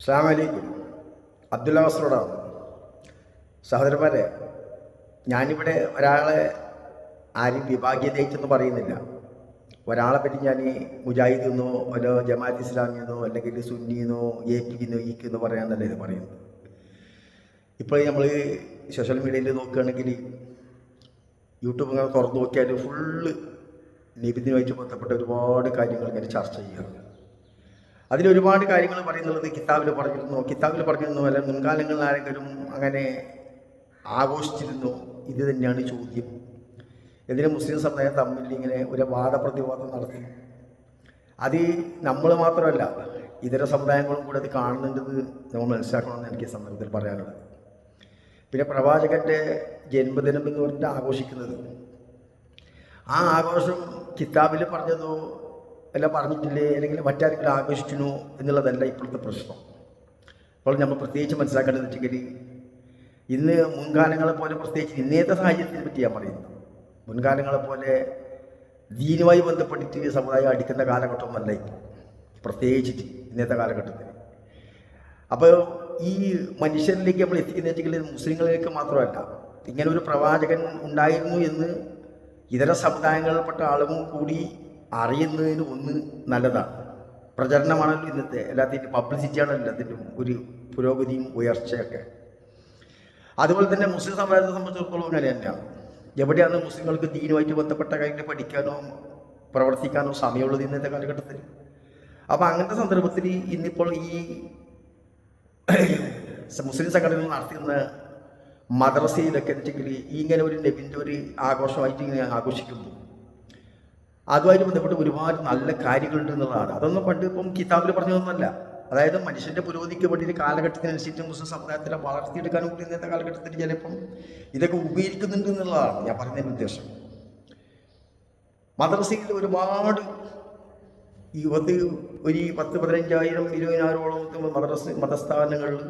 അസ്സാമലൈക്കും അബ്ദുല്ല വസ്രോടാണ് സഹോദരന്മാരെ ഞാനിവിടെ ഒരാളെ ആരും വിഭാഗ്യതയിച്ചെന്ന് പറയുന്നില്ല. ഒരാളെ പറ്റി ഞാൻ മുജാഹിദ് എന്നോ അല്ലോ ജമാഅത്ത് ഇസ്ലാമി എന്നോ അല്ലെങ്കിൽ സുന്നി എന്നോ എ പി എന്നോ ഈക്ക് എന്ന് പറയാമെന്നല്ല ഇത് പറയുന്നത്. ഇപ്പോൾ നമ്മൾ സോഷ്യൽ മീഡിയയിൽ നോക്കുകയാണെങ്കിൽ യൂട്യൂബ് അങ്ങനെ തുറന്നു നോക്കിയാൽ ഫുള്ള് നിബിദിനുമായിട്ട് ബന്ധപ്പെട്ട ഒരുപാട് കാര്യങ്ങൾ ഇങ്ങനെ ചർച്ച ചെയ്യുകയാണ് അതിൽ ഒരുപാട് കാര്യങ്ങൾ പറയുന്നുള്ളത് കിതാബിൽ പറഞ്ഞിരുന്നു. കിതാബിൽ പറഞ്ഞിരുന്നു അല്ല മുൻകാലങ്ങളിൽ ആരെങ്കിലും അങ്ങനെ ആഘോഷിച്ചിരുന്നു? ഇത് തന്നെയാണ് ചോദ്യം. ഇതിന് മുസ്ലിം സമുദായം തമ്മിൽ ഇങ്ങനെ ഒരു വാദപ്രതിവാദം നടത്തി. അത് നമ്മൾ മാത്രമല്ല ഇതര സമുദായങ്ങളും കൂടെ അത് കാണുന്നുണ്ടെന്ന് നമ്മൾ മനസ്സിലാക്കണമെന്ന് എനിക്ക് സന്ദർഭത്തിൽ പറയാനുള്ളത്. പിന്നെ പ്രവാചകന്റെ ജന്മദിനം എന്ന് പറഞ്ഞിട്ട് ആഘോഷിക്കുന്നത്. ആ ആഘോഷം കിതാബിൽ പറഞ്ഞതോ അല്ല പറഞ്ഞിട്ടില്ലേ അല്ലെങ്കിൽ മറ്റാരെങ്കിലും ആഘോഷിക്കുന്നു എന്നുള്ളതല്ല ഇപ്പോഴത്തെ പ്രശ്നം. അപ്പോൾ നമ്മൾ പ്രത്യേകിച്ച് മനസ്സിലാക്കേണ്ടത് വെച്ചെങ്കിൽ ഇന്ന് മുൻകാലങ്ങളെ പോലെ പ്രത്യേകിച്ച് ഇന്നത്തെ സാഹചര്യത്തെ പറ്റി ഞാൻ പറയുന്നു. മുൻകാലങ്ങളെ പോലെ ദീനുമായി ബന്ധപ്പെട്ടിട്ട് സമുദായം അടിക്കുന്ന കാലഘട്ടമൊന്നുമല്ല ഇപ്പോൾ. പ്രത്യേകിച്ചിട്ട് ഇന്നത്തെ കാലഘട്ടത്തിൽ. അപ്പോൾ ഈ മനുഷ്യരിലേക്ക് നമ്മൾ എത്തിക്കുന്ന വെച്ചെങ്കിൽ മുസ്ലിങ്ങളിലേക്ക് മാത്രമല്ല ഇങ്ങനെ ഒരു പ്രവാചകൻ ഉണ്ടായിരുന്നു എന്ന് ഇതര സമുദായങ്ങളിൽപ്പെട്ട ആളും കൂടി അറിയുന്നതിന് ഒന്ന് നല്ലതാണ്. പ്രചരണമാണല്ലോ ഇന്നത്തെ എല്ലാത്തിന്റെയും പബ്ലിസിറ്റിയാണ് എല്ലാത്തിന്റെയും ഒരു പുരോഗതിയും ഉയർച്ചയൊക്കെ. അതുപോലെ തന്നെ മുസ്ലിം സമുദായത്തെ സംബന്ധിച്ചിടത്തോളം അങ്ങനെ തന്നെയാണ്. എവിടെയാണ് മുസ്ലിങ്ങൾക്ക് ദീനുമായിട്ട് ബന്ധപ്പെട്ട കാര്യങ്ങൾ പഠിക്കാനോ പ്രവർത്തിക്കാനോ സമയമുള്ളത് ഇന്നത്തെ കാലഘട്ടത്തിൽ? അപ്പോൾ അങ്ങനത്തെ സന്ദർഭത്തിൽ ഇന്നിപ്പോൾ ഈ മുസ്ലിം സംഘടനകൾ നടത്തുന്ന മദ്രസയിലൊക്കെ വെച്ചെങ്കിൽ ഇങ്ങനെ ഒരു നബിന്റെ ഒരു ആഘോഷമായിട്ട് ഇങ്ങനെ ആഘോഷിക്കുമ്പോൾ അതുമായിട്ട് ബന്ധപ്പെട്ട് ഒരുപാട് നല്ല കാര്യങ്ങളുണ്ട് എന്നുള്ളതാണ്. അതൊന്നും പണ്ട് ഇപ്പം കിതാബിൽ പറഞ്ഞതൊന്നുമല്ല. അതായത് മനുഷ്യന്റെ പുരോഗതിക്ക് വേണ്ടി കാലഘട്ടത്തിനനുസരിച്ച് മുസ്ലിം സമുദായത്തിലെ വളർത്തിയെടുക്കാനും കൂടി ഇന്നത്തെ കാലഘട്ടത്തിൽ ചിലപ്പം ഇതൊക്കെ ഉപയോഗിക്കുന്നുണ്ട് എന്നുള്ളതാണ് ഞാൻ പറഞ്ഞ ഉദ്ദേശം. മദ്രസയിൽ ഒരുപാട് ഈ പത്ത് ഒരു പത്ത് പതിനഞ്ചായിരം ഇരുപതിനായിരോളം മദ്രസ മതസ്ഥാപനങ്ങളിൽ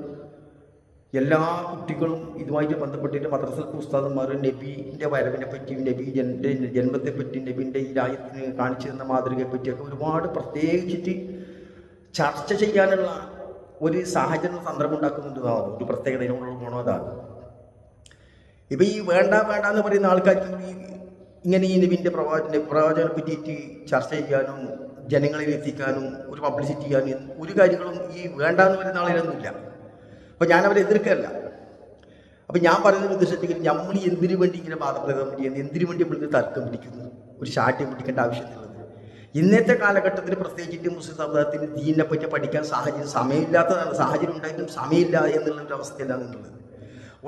എല്ലാ കുട്ടികളും ഇതുമായിട്ട് ബന്ധപ്പെട്ടിട്ട് മദ്രസ ഉസ്താദന്മാർ നബീന്റെ വരവിനെ പറ്റി നബി ജന്റെ ജന്മത്തെ പറ്റി നബീന്റെ ഈ രാജ്യത്തിന് കാണിച്ചു തന്ന മാതൃകയെ പറ്റിയൊക്കെ ഒരുപാട് പ്രത്യേകിച്ചിട്ട് ചർച്ച ചെയ്യാനുള്ള ഒരു സാഹചര്യം സന്ദർഭം ഉണ്ടാക്കുന്നുണ്ടെന്നാണ് ഒരു പ്രത്യേകത ഇതിനുള്ള ഗുണം അതാണ്. ഇപ്പം ഈ വേണ്ട വേണ്ട എന്ന് പറയുന്ന ആൾക്കാർക്ക് ഇങ്ങനെ ഈ നബീന്റെ പ്രവാചന പ്രവാചനെ പറ്റിയിട്ട് ചർച്ച ചെയ്യാനും ജനങ്ങളിൽ എത്തിക്കാനും ഒരു പബ്ലിസിറ്റി ചെയ്യാനും ഒരു കാര്യങ്ങളും ഈ വേണ്ട എന്ന് പറയുന്ന ആളുകളൊന്നുമില്ല. അപ്പം ഞാൻ അവരെ എതിർക്കല്ല. അപ്പം ഞാൻ പറയുന്നത് ഉദ്ദേശിച്ചെങ്കിൽ നമ്മൾ എന്തിനു വേണ്ടി ഇങ്ങനെ വാദപ്രയോഗം ചെയ്യുന്നത് എന്തിനു വേണ്ടി ഇങ്ങനെ തർക്കം പിടിക്കുന്നു? ഒരു ശാഠ്യം പിടിക്കേണ്ട ആവശ്യമില്ല ഇന്നത്തെ കാലഘട്ടത്തിൽ പ്രത്യേകിച്ചിട്ട് മുസ്ലിം സമുദായത്തിന് ദീനിനെ പറ്റി പഠിക്കാൻ സാഹചര്യം സമയമില്ലാത്തതാണ്. സാഹചര്യം ഉണ്ടായിട്ടും സമയമില്ല എന്നുള്ള ഒരു അവസ്ഥയിലാണ് ഉള്ളത്.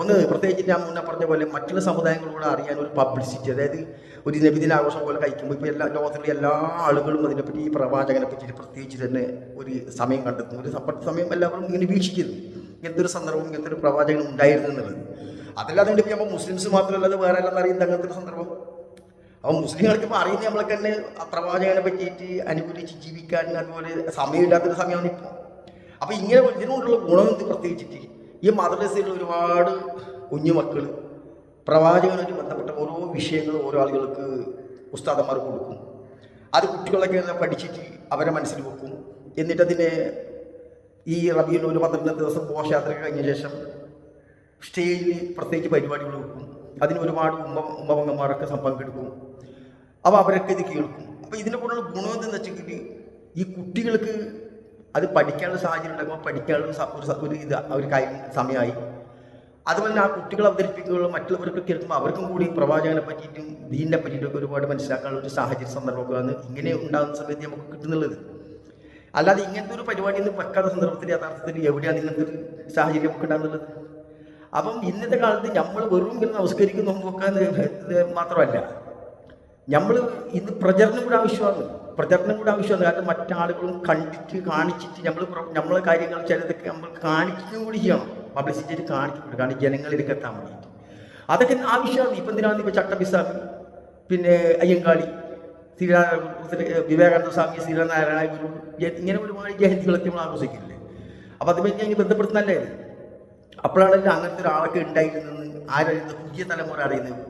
ഒന്ന് പ്രത്യേകിച്ച് ഞാൻ മുന്നേ പറഞ്ഞ പോലെ മറ്റുള്ള സമുദായങ്ങളോട് അറിയാൻ ഒരു പബ്ലിസിറ്റി അതായത് ഒരു നബിദിന ആഘോഷം പോലെ കഴിക്കുമ്പോൾ ഇപ്പോൾ എല്ലാ ലോകത്തിലെ എല്ലാ ആളുകളും അതിനെപ്പറ്റി ഈ പ്രവാചകനെ പറ്റി പ്രത്യേകിച്ച് തന്നെ ഒരു സമയം കണ്ടെത്തുന്നു. ഒരു സമയം എല്ലാവരും ഇങ്ങനെ വീക്ഷിക്കുന്നു. ഇങ്ങനത്തെ ഒരു സന്ദർഭം ഇങ്ങനത്തെ ഒരു പ്രവാചകൻ ഉണ്ടായിരുന്നു എന്നുള്ളത്. അതല്ലാതെ ഇപ്പോൾ മുസ്ലിംസ് മാത്രമല്ല അത് വേറെ എല്ലാം അറിയുന്ന അങ്ങനത്തെ ഒരു സന്ദർഭം? അപ്പം മുസ്ലിങ്ങൾക്ക് ഇപ്പോൾ അറിയുന്ന നമ്മൾക്ക് തന്നെ ആ പ്രവാചകനെ പറ്റിയിട്ട് അനുകൂലിച്ച് ജീവിക്കാൻ അതുപോലെ സമയമില്ലാത്തൊരു സമയമാണ് ഇപ്പോൾ അപ്പോൾ ഇങ്ങനെ ഇതിനോടുള്ള ഗുണം എന്ത് പ്രത്യേകിച്ചിട്ട്? ഈ മദ്രസയിൽ ഒരുപാട് കുഞ്ഞുമക്കൾ പ്രവാചകനുമായിട്ട് ബന്ധപ്പെട്ട ഓരോ വിഷയങ്ങൾ ഓരോ ആളുകൾക്ക് ഉസ്താദന്മാർ കൊടുക്കും. അത് കുട്ടികളൊക്കെ പഠിച്ചിട്ട് അവരെ മനസ്സിൽ വെക്കും. എന്നിട്ട് അതിനെ ഈ റബിയിൽ ഒരു പന്ത്രണ്ട് ദിവസം ഘോഷയാത്ര കഴിഞ്ഞ ശേഷം സ്റ്റേജിൽ പ്രത്യേകിച്ച് പരിപാടികൾ വെക്കും. അതിന് ഒരുപാട് ഉമ്മ ഉമ്മവങ്ങന്മാരൊക്കെ പങ്കെടുക്കും. അപ്പോൾ അവരൊക്കെ ഇത് കേൾക്കും. അപ്പോൾ ഇതിനെ കൊണ്ടുള്ള ഗുണം എന്തെന്ന് വെച്ചെങ്കിൽ ഈ കുട്ടികൾക്ക് അത് പഠിക്കാനുള്ള സാഹചര്യം ഉണ്ടാക്കുമ്പോൾ പഠിക്കാനുള്ള ഒരു ഇത് ഒരു കാര്യം സമയമായി. അതുപോലെ ആ കുട്ടികൾ അവതരിപ്പിക്കുകയുള്ള മറ്റുള്ളവർക്ക് കേൾക്കുമ്പോൾ അവർക്കും കൂടി പ്രവാചകനെ പറ്റിയിട്ടും ദീനിനെ പറ്റിയിട്ടൊക്കെ ഒരുപാട് മനസ്സിലാക്കാനുള്ള ഒരു സാഹചര്യ സന്ദർഭമൊക്കെയാണ് ഇങ്ങനെ ഉണ്ടാകുന്ന സമയത്ത് നമുക്ക് കിട്ടുന്നുള്ളത്. അല്ലാതെ ഇങ്ങനത്തെ ഒരു പരിപാടി ഒന്നും വെക്കാത്ത സന്ദർഭത്തിൽ യഥാർത്ഥത്തിൽ എവിടെയാണ് ഇങ്ങനത്തെ ഒരു സാഹചര്യം നമുക്ക് ഉണ്ടാകുന്നുള്ളത്? അപ്പം ഇന്നത്തെ കാലത്ത് നമ്മൾ വെറും ഇങ്ങനെ നമസ്കരിക്കുന്ന നോക്കാൻ മാത്രമല്ല. നമ്മൾ ഇന്ന് പ്രചരണം കൂടെ ആവശ്യമാണ്. പ്രചരണം കൂടെ ആവശ്യമാണ്. കാരണം മറ്റാളുകളും കണ്ടിട്ട് കാണിച്ചിട്ട് നമ്മൾ നമ്മളെ കാര്യങ്ങൾ ചിലതൊക്കെ നമ്മൾ കാണിക്കുകയും കൂടി ചെയ്യണം. പബ്ലിസിറ്റി കാണിക്കും കാരണം ജനങ്ങളിലേക്ക് എത്താൻ വേണ്ടിയിട്ട്. അതൊക്കെ ആവശ്യമാണ്. ഇപ്പം എന്തിനാണ് ഇപ്പോൾ ചട്ടബിസ്വാമി പിന്നെ അയ്യങ്കാളി. വിവേകാനന്ദ സ്വാമി ശ്രീനാരായണ ഗുരു ഇങ്ങനെ ഒരുപാട് ജയന്തികളൊക്കെ നമ്മൾ ആഘോഷിക്കില്ലേ? അപ്പോൾ അതുമായി ഞാൻ ബന്ധപ്പെടുത്തുന്നല്ലേ ഇത്? അപ്പോഴാണല്ലോ അങ്ങനത്തെ ഒരാളൊക്കെ ഉണ്ടായിരുന്നെന്ന് ആരറിയുന്നത് പുതിയ തലമുറ അറിയുന്നത്?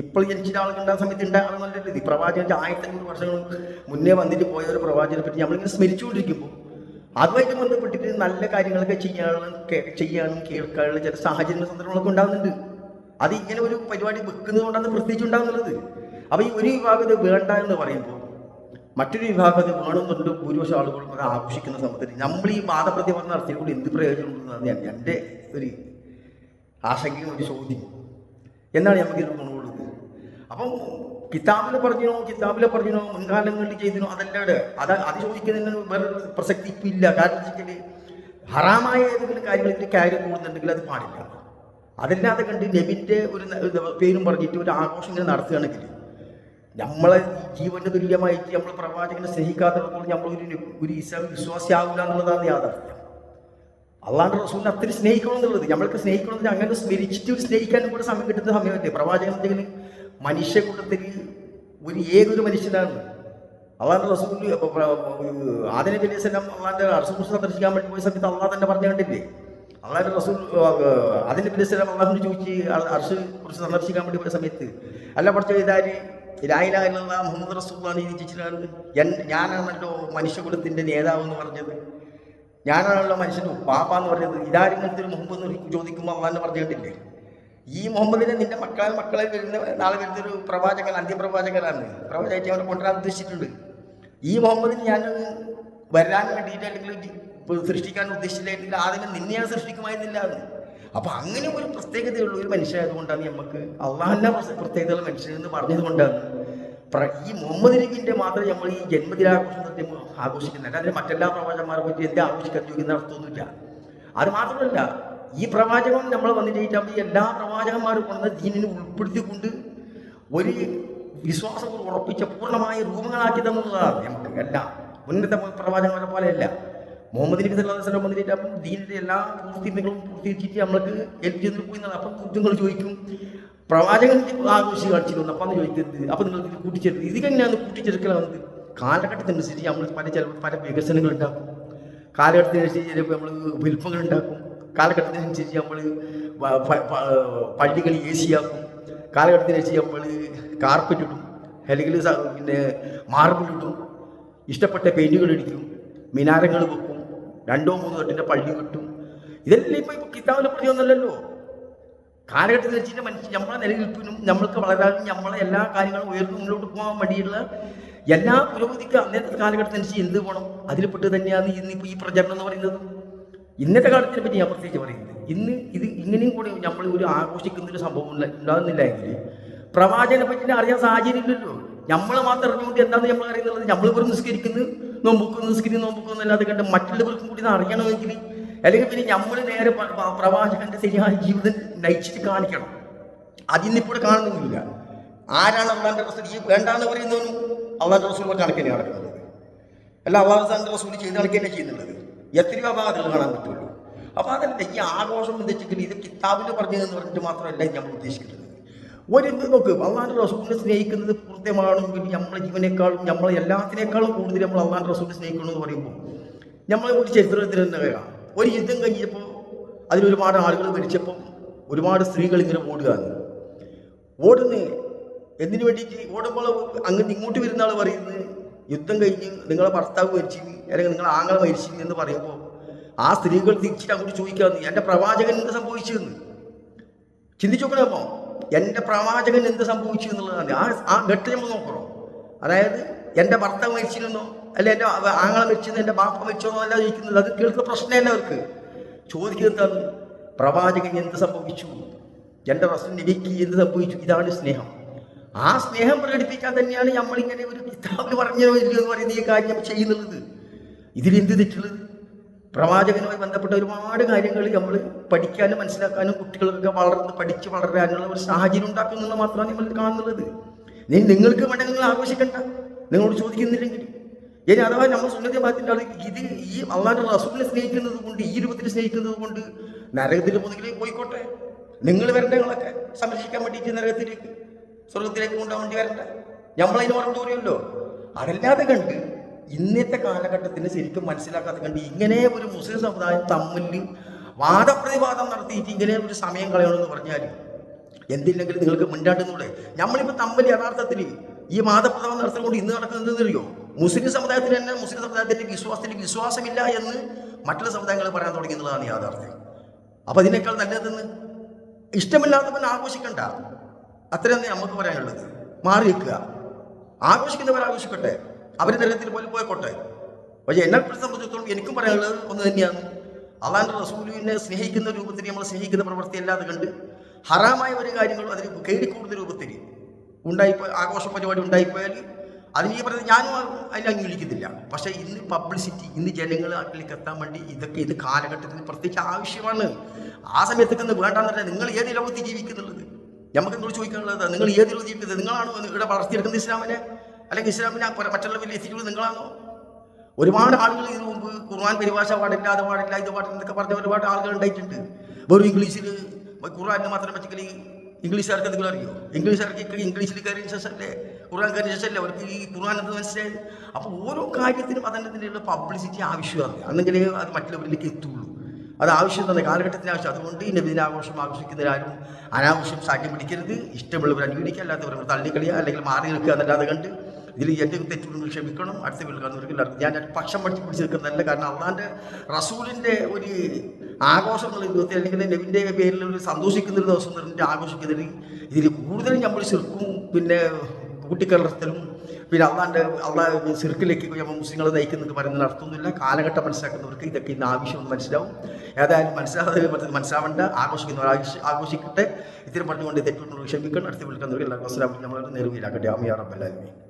ഇപ്പോൾ ജനിച്ചിട്ട് ആൾക്ക് ഉണ്ടാകുന്ന സമയത്ത് ഉണ്ടാകണമെന്നല്ല ഈ പ്രവാചകന്റെ ആയിരത്തഞ്ഞൂറ് വർഷങ്ങൾ മുന്നേ വന്നിട്ട് പോയ ഒരു പ്രവാചകനെ പറ്റി നമ്മളിങ്ങനെ സ്മരിച്ചുകൊണ്ടിരിക്കുമ്പോൾ അതുമായിട്ട് ബന്ധപ്പെട്ടിട്ട് നല്ല കാര്യങ്ങളൊക്കെ ചെയ്യാനും ചെയ്യാനും കേൾക്കാനുള്ള ചില സാഹചര്യങ്ങളും സന്ദർഭങ്ങളൊക്കെ ഉണ്ടാകുന്നുണ്ട്. അത് ഇങ്ങനെ ഒരു പരിപാടി വെക്കുന്നത് കൊണ്ടാണ് പ്രത്യേകിച്ച് ഉണ്ടാകുന്നത് അപ്പോൾ ഈ ഒരു വിഭാഗം ഇത് വേണ്ട എന്ന് പറയുമ്പോൾ മറ്റൊരു വിഭാഗം അത് വേണമെന്നുണ്ട് ഭൂരിപക്ഷം ആളുകളും അത് ആഘോഷിക്കുന്ന സമയത്ത് നമ്മൾ ഈ വാദപ്രതിപദം നടത്തിയ കൂടി എന്ത് പ്രയോജനം ഞാൻ എന്റെ ഒരു ആശങ്കയും ഒരു ചോദ്യം എന്നാണ് നമുക്ക് ഇതിൽ ഗുണമുള്ളത് അപ്പം കിതാബിൽ പറഞ്ഞോ കിതാബിൽ പറഞ്ഞോ മുൻകാലങ്ങളിൽ ചെയ്തിനോ അതല്ലാതെ അത് അത് ചോദിക്കുന്നതിന് വേറെ പ്രസക്തി ഇല്ല. കാരണം വെച്ചാൽ ഹറാമായ ഏതെങ്കിലും കാര്യങ്ങളിൽ കാര്യം കൂടുന്നുണ്ടെങ്കിൽ അത് പാടില്ല. അതല്ലാതെ കണ്ട് നബിന്റെ ഒരു പേരും പറഞ്ഞിട്ട് ഒരു ആഘോഷം ഇങ്ങനെ നടത്തുകയാണെങ്കിൽ നമ്മളെ ജീവന് തുല്യമായിട്ട് നമ്മൾ പ്രവാചകനെ സ്നേഹിക്കാത്തപ്പോൾ നമ്മൾ ഒരു ഒരു ഇസ്ലാം വിശ്വാസിയാവില്ല എന്നുള്ളതാണ് യാഥാർത്ഥ്യം. അള്ളാണ്ട് റസൂലിനെ അത്ര സ്നേഹിക്കണം എന്നുള്ളത് നമ്മൾക്ക് സ്നേഹിക്കണമെന്ന് അങ്ങനെ സ്മരിച്ചിട്ട് സ്നേഹിക്കാനും കൂടെ സമയം കിട്ടുന്ന സമയമല്ലേ? പ്രവാചകൻ എന്തെങ്കിലും മനുഷ്യ കൂട്ടത്തിൽ ഒരു ഏകൊരു മനുഷ്യനാണ്? അള്ളാന്റെ റസൂൽ ആദിന ബിലിസ്ലാം അള്ളാന്റെ അർസൂർ സന്ദർശിക്കാൻ വേണ്ടി പോയ സമയത്ത് അള്ളാഹ് തന്നെ പറഞ്ഞു കണ്ടില്ലേ? അള്ളാഹിന്റെ റസൂൽ ആദിന ബിലിസ്ലാം അള്ളാഹിന് ചോദിച്ച് അർഷ് കുറിച്ച് സന്ദർശിക്കാൻ വേണ്ടി പോയ സമയത്ത് അല്ല പഠിച്ച ഇതാര്? മുഹമ്മദ് റസൂലാണ് എൻ ഞാനാണല്ലോ മനുഷ്യകുലത്തിന്റെ നേതാവ് എന്ന് പറഞ്ഞത്. ഞാനാണല്ലോ മനുഷ്യന് പാപ്പ എന്ന് പറഞ്ഞത്. മുമ്പ് എന്ന് ചോദിക്കുമ്പോൾ അള്ളാന്ന് പറഞ്ഞിട്ടില്ലേ ഈ മുഹമ്മദിനെ നിന്റെ മക്കളെ മക്കളെ വരുന്ന നാളെ വരുന്നൊരു പ്രവാചകൻ അന്ത്യപ്രവാചകനാണ്. പ്രവാചകൻ അവനെ കൊണ്ടുവരാൻ ഉദ്ദേശിച്ചിട്ടുണ്ട്. ഈ മുഹമ്മദിന് ഞാൻ വരാൻ വേണ്ടിയിട്ട് അല്ലെങ്കിൽ സൃഷ്ടിക്കാൻ ഉദ്ദേശിച്ചില്ലെങ്കിൽ ആദ്യം നിന്നെയാണ് സൃഷ്ടിക്കുമായിരുന്നില്ല എന്ന്. അപ്പൊ അങ്ങനെ ഒരു പ്രത്യേകതയുള്ള ഒരു മനുഷ്യനായതുകൊണ്ടാണ് നമുക്ക് അള്ളാഹിന്റെ പ്രത്യേകതയുള്ള മനുഷ്യൻ എന്ന് പറഞ്ഞത് കൊണ്ടാണ് പ്ര- ഈ മുഹമ്മദ് നബിന്റെ മാത്രം നമ്മൾ ഈ ജന്മദിനാഘോഷം നടത്തി ആഘോഷിക്കുന്നില്ല. അതിന് മറ്റെല്ലാ പ്രവാചകന്മാരെ പറ്റി എന്താ ആഘോഷിക്കാൻ ചോദിക്കുന്ന അർത്ഥമൊന്നുമില്ല അത് മാത്രമല്ല ഈ പ്രവാചകം നമ്മൾ വന്നിട്ടാകുമ്പോൾ എല്ലാ പ്രവാചകന്മാരും കൊണ്ടുവന്ന ദീനിനെ ഉൾപ്പെടുത്തിക്കൊണ്ട് ഒരു വിശ്വാസം ഉറപ്പിച്ച പൂർണമായ രൂപങ്ങളാക്കി തന്നതാണ്. നമുക്ക് എല്ലാം ഉന്നത പ്രവാചകന്മാരെ പോലെയല്ല. മുഹമ്മദ് നബി സല്ലല്ലാഹു അലൈഹി വസല്ലം അപ്പം ദീനിന്റെ എല്ലാ പൂർത്തികളും പൂർത്തീകരിച്ചിട്ട് നമ്മൾക്ക് ഏൽപ്പിച്ചു പോയി എന്നാണ്. അപ്പം കുറ്റങ്ങൾ ചോദിക്കും പ്രവാചകൻ ആഘോഷി കാണിച്ചിട്ടുണ്ട് അപ്പം ചോദിക്കരുത് അപ്പം നിങ്ങൾ ഇത് കൂട്ടിച്ചേർത്ത്. ഇതിനെങ്ങനെയാണ് കൂട്ടിച്ചേർക്കലാവുന്നത് കാലഘട്ടത്തിനനുസരിച്ച് നമ്മൾ പല ചില പല വികസനങ്ങൾ ഉണ്ടാക്കും. കാലഘട്ടത്തിനനുസരിച്ച് ചിലപ്പോൾ നമ്മൾ വിൽപ്പങ്ങൾ ഉണ്ടാക്കും. കാലഘട്ടത്തിനനുസരിച്ച് നമ്മൾ പള്ളികൾ എ സി ആക്കും കാലഘട്ടത്തിനനുസരിച്ച് നമ്മൾ കാർപ്പറ്റ് ഇടും. അല്ലെങ്കിൽ പിന്നെ മാർബിൾ ഇടും. ഇഷ്ടപ്പെട്ട പെയിന്റുകൾ അടിക്കും മിനാരങ്ങൾ വെക്കും. രണ്ടോ മൂന്നോ തട്ടിന്റെ പള്ളി കിട്ടും. ഇതെല്ലാം ഇപ്പോൾ ഇപ്പോൾ കിതാബിലെ പ്രതിയൊന്നല്ലല്ലോ. കാലഘട്ടത്തിൽ വെച്ചിട്ട് മനുഷ്യൻ നമ്മളെ നിലനിൽപ്പിനും നമ്മൾക്ക് വളരാനും നമ്മളെ എല്ലാ കാര്യങ്ങളും ഉയർന്നു മുന്നോട്ട് പോകാൻ വേണ്ടിയുള്ള എല്ലാ പുരോഗതിക്ക് അന്നത്തെ കാലഘട്ടത്തിനനുസരിച്ച് എന്ത് വേണം? അതിൽപ്പെട്ട് തന്നെയാണ് ഇന്നിപ്പോൾ ഈ പ്രചരണം എന്ന് പറയുന്നത്. ഇന്നത്തെ കാലത്തിനെ പറ്റി ഞാൻ പ്രത്യേകിച്ച് പറയുന്നത് ഇന്ന് ഇത് ഇങ്ങനെയും കൂടി നമ്മൾ ഒരു ആഘോഷിക്കുന്ന ഒരു സംഭവം ഉണ്ടാകുന്നില്ല എങ്കിൽ പ്രവാചകനെ പറ്റി അറിയാൻ സാഹചര്യം ഇല്ലല്ലോ. നമ്മൾ മാത്രം അറിഞ്ഞുകൊണ്ട് എന്താണെന്ന് നമ്മൾ അറിയുന്നത്? നമ്മൾ വെറും നിസ്കരിക്കുന്നു. നോമ്പുക്കുന്നു സ്ക്രീൻ നോമ്പുക്കുന്നു അല്ലാതെ കണ്ട് മറ്റുള്ളവർക്കും കൂടി ഇത് അറിയണമെങ്കിൽ അല്ലെങ്കിൽ പിന്നെ നമ്മൾ നേരെ പ്രവാചകന്റെ ശരിയായ ജീവിതം നയിച്ചിട്ട് കാണിക്കണം. അതിന്നിപ്പോൾ കാണുന്നില്ല ആരാണ് അള്ളാന്റെ റസൂൽ ഈ വേണ്ടാന്ന് പറയുന്നവനും അള്ളാന്റെ റസൂലിനെ കണക്കിനെ നടക്കുന്നത്. അല്ല അള്ളാഹുസാന്റെ റസൂൽ ചെയ്ത് കണക്കിനെ ചെയ്യുന്നുള്ളത്. എത്രയോ അപാകതകൾ കാണാൻ പറ്റുള്ളൂ. അപ്പോൾ അതല്ല ഈ ആഘോഷം എന്ന് വെച്ചിട്ടുണ്ടെങ്കിൽ ഇത് കിതാബിൽ പറഞ്ഞതെന്ന് പറഞ്ഞിട്ട് മാത്രമല്ല നമ്മൾ ഉദ്ദേശിക്കുന്നത്. ഒരു നോക്ക്. അള്ളാഹാന്റെ റസൂലിനെ സ്നേഹിക്കുന്നത് കൃത്യമാണെങ്കിൽ നമ്മളെ ജീവനേക്കാളും നമ്മളെ എല്ലാത്തിനേക്കാളും കൂടുതൽ നമ്മൾ അള്ളാഹാന്റെ റസൂലിനെ സ്നേഹിക്കണമെന്ന് പറയുമ്പോൾ നമ്മൾ ഒരു ചരിത്രത്തിൽ തന്നെ കാണാം ഒരു യുദ്ധം കഴിഞ്ഞപ്പോൾ അതിലൊരുപാട് ആളുകൾ മരിച്ചപ്പോൾ ഒരുപാട് സ്ത്രീകൾ ഇങ്ങനെ ഓടുകയാണ് ഓടുന്നേ എന്തിനു വേണ്ടിയിട്ട് ഓടുമ്പോൾ അങ്ങോട്ട് ഇങ്ങോട്ട് വരുന്ന ആൾ പറയുന്നത് യുദ്ധം കഴിഞ്ഞ് നിങ്ങളെ ഭർത്താവ് മരിച്ചു അല്ലെങ്കിൽ നിങ്ങളെ ആങ്ങളെ മരിച്ചു എന്ന് പറയുമ്പോൾ ആ സ്ത്രീകൾ തിരിച്ചിട്ട് അങ്ങോട്ട് ചോദിക്കാമെന്ന് എന്റെ പ്രവാചകൻ എന്ത് സംഭവിച്ചെന്ന് ചിന്തിച്ചു നോക്കണമോ എന്റെ പ്രവാചകൻ എന്ത് സംഭവിച്ചു എന്നുള്ളതാണ്. ആ ആ ഘട്ടം നമ്മൾ നോക്കണം? അതായത് എന്റെ ഭർത്താവ് മരിച്ചിരുന്നോ അല്ല എന്റെ ആങ്ങളെ മരിച്ചെന്ന് എന്റെ ബാപ്പ മരിച്ചോന്നോ അല്ല ചോദിക്കുന്നത്. അത് കേൾക്കുന്ന പ്രശ്നമല്ല അവർക്ക്? ചോദിക്കുന്നത് പ്രവാചകൻ എന്ത് സംഭവിച്ചു? എന്റെ പ്രശ്നം നബിക്ക് എന്ത് സംഭവിച്ചു? ഇതാണ് സ്നേഹം. ആ സ്നേഹം പ്രകടിപ്പിക്കാൻ തന്നെയാണ് നമ്മളിങ്ങനെ ഒരു കിതാബിൽ പറഞ്ഞു എന്ന് പറയുന്ന ഈ കാര്യം ചെയ്യുന്നുള്ളത്. ഇതിലെന്ത് തെറ്റുള്ളത്? പ്രവാചകനുമായി ബന്ധപ്പെട്ട ഒരുപാട് കാര്യങ്ങൾ നമ്മൾ പഠിക്കാനും മനസ്സിലാക്കാനും കുട്ടികൾക്കൊക്കെ വളർന്ന് പഠിച്ച് വളരാനുള്ള ഒരു സാഹചര്യം ഉണ്ടാക്കുന്നത് മാത്രമാണ് നമ്മൾ കാണുന്നത്. നീ നിങ്ങൾക്ക് വേണ്ട നിങ്ങൾ ആഘോഷിക്കണ്ട. നിങ്ങളോട് ചോദിക്കുന്നില്ലെങ്കിൽ. ഇനി അഥവാ നമ്മൾ സുന്നതമാത്തിന്റെ ആൾ ഇത് ഈ അള്ളാന്റെ റസൂലിനെ സ്നേഹിക്കുന്നത് കൊണ്ട് ഈ രൂപത്തിൽ സ്നേഹിക്കുന്നത് കൊണ്ട് നരകത്തിൽ മുതലേ പോയിക്കോട്ടെ. നിങ്ങൾ വരണ്ട നിങ്ങളൊക്കെ സംരക്ഷിക്കാൻ വേണ്ടിയിട്ട് നരകത്തിലേക്ക് സ്വർഗത്തിലേക്ക് കൊണ്ടുപോകാൻ വേണ്ടി വരണ്ട. നമ്മളതിന് ഓർമ്മ തോന്നിയല്ലോ അതല്ലാതെ കണ്ട് ഇന്നത്തെ കാലഘട്ടത്തിന് ശരിക്കും മനസ്സിലാക്കാതെ കണ്ട് ഇങ്ങനെ ഒരു മുസ്ലിം സമുദായം തമ്മിൽ വാദപ്രതിവാദം നടത്തിയിട്ട് ഇങ്ങനെ ഒരു സമയം കളയണമെന്ന് പറഞ്ഞാൽ എന്തില്ലെങ്കിലും നിങ്ങൾക്ക് മുൻപാണ്ടെന്നൂടെ നമ്മളിപ്പോൾ തമ്മിൽ യഥാർത്ഥത്തിൽ ഈ വാദപ്രതിവാദം നടത്തിക്കൊണ്ട് ഇന്ന് നടക്കുന്നത് അറിയോ മുസ്ലിം സമുദായത്തിന് തന്നെ മുസ്ലിം സമുദായത്തിന്റെ വിശ്വാസത്തിൽ വിശ്വാസമില്ല എന്ന് മറ്റുള്ള സമുദായങ്ങൾ പറയാൻ തുടങ്ങി എന്നുള്ളതാണ് യാഥാർത്ഥ്യം. അപ്പോൾ അതിനേക്കാൾ നല്ലതെന്ന് ഇഷ്ടമില്ലാത്തവൻ ആഘോഷിക്കണ്ട. അത്രയും നമുക്ക് പറയാനുള്ളത്. മാറി നിൽക്കുക ആഘോഷിക്കുന്നവർ ആഘോഷിക്കട്ടെ. അവർ തരത്തിൽ പോലെ പോയിക്കോട്ടെ. പക്ഷേ എന്നെ സംബന്ധിച്ചിടത്തോളം എനിക്കും പറയാനുള്ളത് ഒന്ന് തന്നെയാണ്. അള്ളാന്റെ റസൂലിനെ സ്നേഹിക്കുന്ന രൂപത്തിൽ നമ്മൾ സ്നേഹിക്കുന്ന പ്രവൃത്തി അല്ലാതെ കണ്ട് ഹറാമായ ഒരു കാര്യങ്ങളും അതിന് കേടിക്കൂടുന്ന രൂപത്തിൽ ഉണ്ടായിപ്പോ ആഘോഷ പരിപാടി ഉണ്ടായിപ്പോയാൽ അതിന് ഈ പറയുന്നത് ഞാനും അതിൽ അംഗീകരിക്കുന്നില്ല പക്ഷേ ഇന്ന് പബ്ലിസിറ്റി ഇന്ന് ജനങ്ങൾ അതിലേക്ക് എത്താൻ വേണ്ടി ഇതൊക്കെ ഇത് കാലഘട്ടത്തിന് പ്രത്യേകിച്ച് ആവശ്യമാണ്. ആ സമയത്തൊക്കെ ഒന്ന് വേണ്ടാന്നല്ല. നിങ്ങൾ ഏത് ലോകത്ത് ജീവിക്കുന്നുള്ളത്? നമുക്ക് എന്നോട് ചോദിക്കാനുള്ളത് നിങ്ങൾ ഏത് ലോകത്ത് ജീവിക്കുന്നത്? നിങ്ങളാണോ ഇവിടെ വളർത്തിയെടുക്കുന്നത് ഇസ്ലാമിനെ? അല്ലെങ്കിൽ ഇസ്ലാമിനെ മറ്റുള്ളവരിൽ എത്തിക്കുന്നത് നിങ്ങളാണോ? ഒരുപാട് ആളുകൾ ഇതിനു മുമ്പ് ഖുർആൻ പരിഭാഷ പാടില്ല അത് പാടില്ല ഇത് പാടില്ല എന്നൊക്കെ പറഞ്ഞ ഒരുപാട് ആളുകൾ ഉണ്ടായിട്ടുണ്ട്. വെറും ഇംഗ്ലീഷിൽ ഖുർആാനിന് മാത്രം വെച്ചെങ്കിൽ ഇംഗ്ലീഷുകാർക്ക് എന്തെങ്കിലും അറിയോ? ഇംഗ്ലീഷുകാർക്ക് ഇംഗ്ലീഷിൽ കയറിയ ശേഷമല്ലേ? ഖുർആൻ കയറിയ ശേഷമല്ലേ? അവർക്ക് ഈ ഖുർആൻ എന്ന് മനസ്സിലായത് അപ്പോൾ ഓരോ കാര്യത്തിനും അതിന്റെ പബ്ലിസിറ്റി ആവശ്യമാണ്. അന്നെങ്കിലേ അത് മറ്റുള്ളവരിലേക്ക് എത്തുള്ളൂ. അത് ആവശ്യം തന്നെ. കാലഘട്ടത്തിന് ആവശ്യം. അതുകൊണ്ട് ഈ നബിദിന ആഘോഷം ആഘോഷിക്കുന്നവരാരും അനാവശ്യം സാക്ഷ്യം പിടിക്കരുത്. ഇഷ്ടമുള്ളവർ അനുകരിക്കുക അല്ലാത്തവർ തള്ളിക്കളിയുക അല്ലെങ്കിൽ മാറി നിൽക്കുക എന്നല്ലാതെ കണ്ട് ഇതിൽ എന്റെ തെറ്റുകൾ ക്ഷമിക്കണം അടുത്ത വീട്ടിൽ കാണുന്നവർക്ക് എല്ലാവർക്കും. ഞാൻ പക്ഷം പഠിച്ച് പിടിച്ച് നിൽക്കുന്നതല്ല കാരണം അള്ളാന്റെ റസൂലിന്റെ ഒരു ആഘോഷം എന്നുള്ള ജീവിതത്തിൽ അല്ലെങ്കിൽ നബിന്റെ പേരിൽ ഒരു സന്തോഷിക്കുന്ന ഒരു ദിവസം തന്നെ ആഘോഷിക്കുന്നതിന് ഇതിൽ കൂടുതലും നമ്മൾ ചെറുക്കും പിന്നെ കൂട്ടിക്കലർത്തലും പിന്നെ അള്ളാന്റെ അള്ളാ സിർക്കിലേക്ക് നമ്മൾ മുസ്ലിങ്ങളെ നയിക്കുന്നത് പറയുന്നതിന് അർത്ഥമൊന്നുമില്ല. കാലഘട്ടം മനസ്സിലാക്കുന്നവർക്ക് ഇതൊക്കെ ഇന്ന് ആവശ്യമെന്ന് മനസ്സിലാവും. ഏതായാലും മനസ്സിലാകാതെ മനസ്സിലാവേണ്ട. ആഘോഷിക്കുന്നവർ ആഘോഷി- ആഘോഷിക്കട്ടെ. ഇത്തിരി പറഞ്ഞുകൊണ്ട് തെറ്റുകൊണ്ട് ക്ഷമിക്കണം അടുത്ത വിളിക്കുന്നവർ എല്ലാവർക്കും അലൈക്കും. നമ്മളെ നേരുകയിലാക്കട്ടെ ആമിയാ റബ്ബല്ലാലുമീൻ